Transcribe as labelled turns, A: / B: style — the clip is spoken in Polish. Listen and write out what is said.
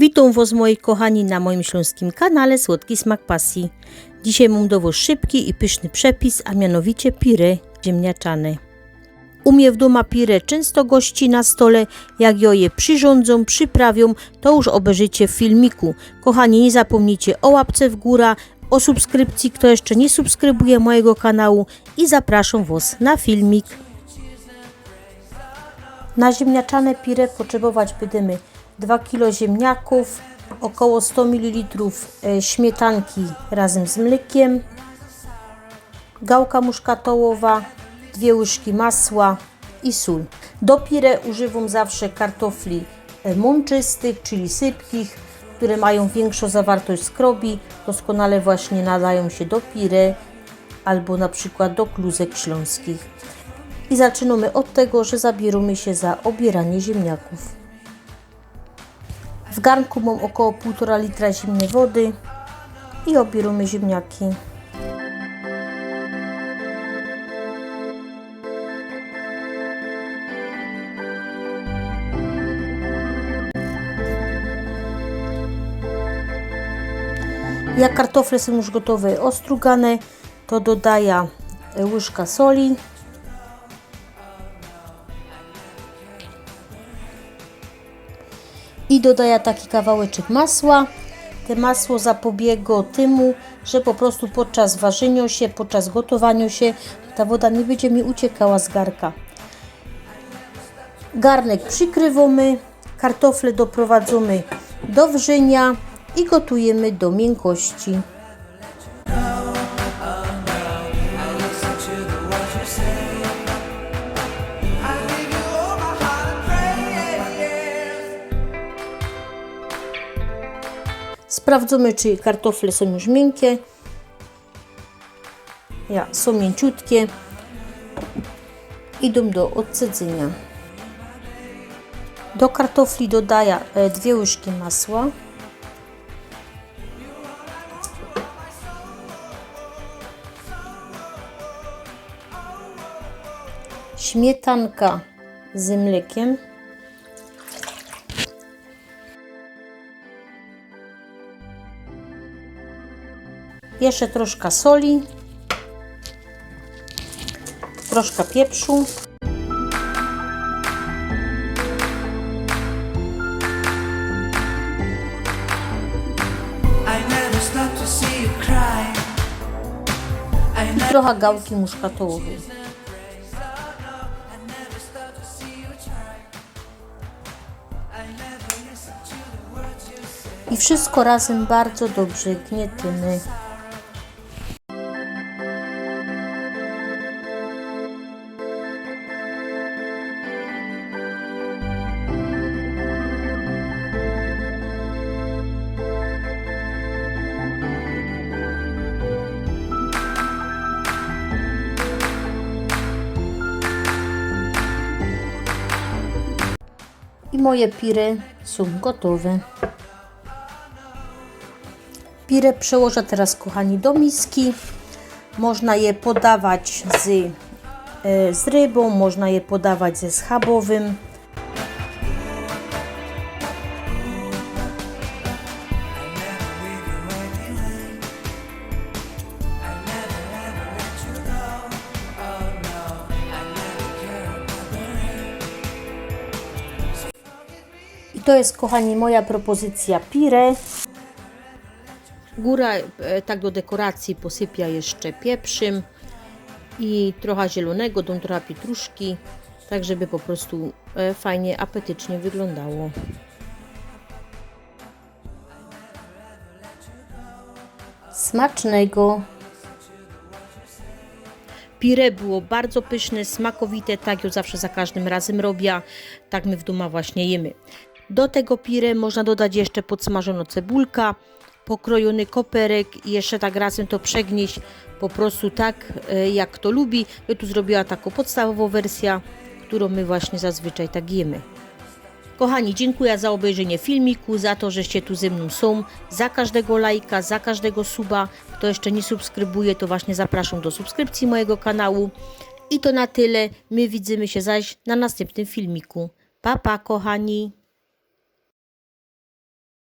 A: Witam Was moi kochani na moim śląskim kanale Słodki Smak Pasji. Dzisiaj mam do Was szybki i pyszny przepis, a mianowicie pire ziemniaczane. U mnie w domu pire często gości na stole, jak jo je przyrządzą, przyprawią, to już obejrzycie w filmiku. Kochani, nie zapomnijcie o łapce w górę, o subskrypcji, kto jeszcze nie subskrybuje mojego kanału i zapraszam Was na filmik. Na ziemniaczane pire potrzebować będziemy 2 kg ziemniaków, około 100 ml e, śmietanki razem z mlekiem, gałka muszkatołowa, dwie łyżki masła i sól. Do pire używam zawsze kartofli e, mączystych, czyli sypkich, które mają większą zawartość skrobi, doskonale właśnie nadają się do pire albo na przykład do kluzek śląskich. I zaczynamy od tego, że zabieramy się za obieranie ziemniaków. W garnku mam około 1,5 litra zimnej wody i obieramy ziemniaki. Jak kartofle są już gotowe, ostrugane, to dodaję łyżka soli, i dodaję taki kawałeczek masła. Te masło zapobiega temu, że po prostu podczas ważenia się, podczas gotowania się ta woda nie będzie mi uciekała z garka. Garnek przykrywamy, kartofle doprowadzamy do wrzenia i gotujemy do miękkości. Sprawdzamy, czy kartofle są już miękkie. Ja, są mięciutkie. Idą do odcedzenia. Do kartofli dodaję e, dwie łyżki masła. Śmietanka z mlekiem. Jeszcze troszkę soli, troszkę pieprzu.
B: I
A: trochę gałki muszkatołowej. I wszystko razem bardzo dobrze gnietamy. I moje pire są gotowe. Pire przełożę teraz, kochani, do miski. Można je podawać z, e, z rybą, można je podawać ze schabowym. To jest, kochani, moja propozycja pire. Góra e, tak do dekoracji posypia jeszcze pieprzym i trochę zielonego, trochę pietruszki, tak żeby po prostu e, fajnie, apetycznie wyglądało. Smacznego! Pire było bardzo pyszne, smakowite, tak ją zawsze za każdym razem robię, tak my w domu właśnie jemy. Do tego pire można dodać jeszcze podsmażoną cebulka, pokrojony koperek i jeszcze tak razem to przegnieść po prostu tak, e, jak kto lubi. Ja tu zrobiła taką podstawową wersję, którą my właśnie zazwyczaj tak jemy. Kochani, dziękuję za obejrzenie filmiku, za to, żeście tu ze mną są, za każdego lajka, za każdego suba. Kto jeszcze nie subskrybuje, to właśnie zapraszam do subskrypcji mojego kanału. I to na tyle. My widzimy się zaś na następnym filmiku. Pa, pa, kochani!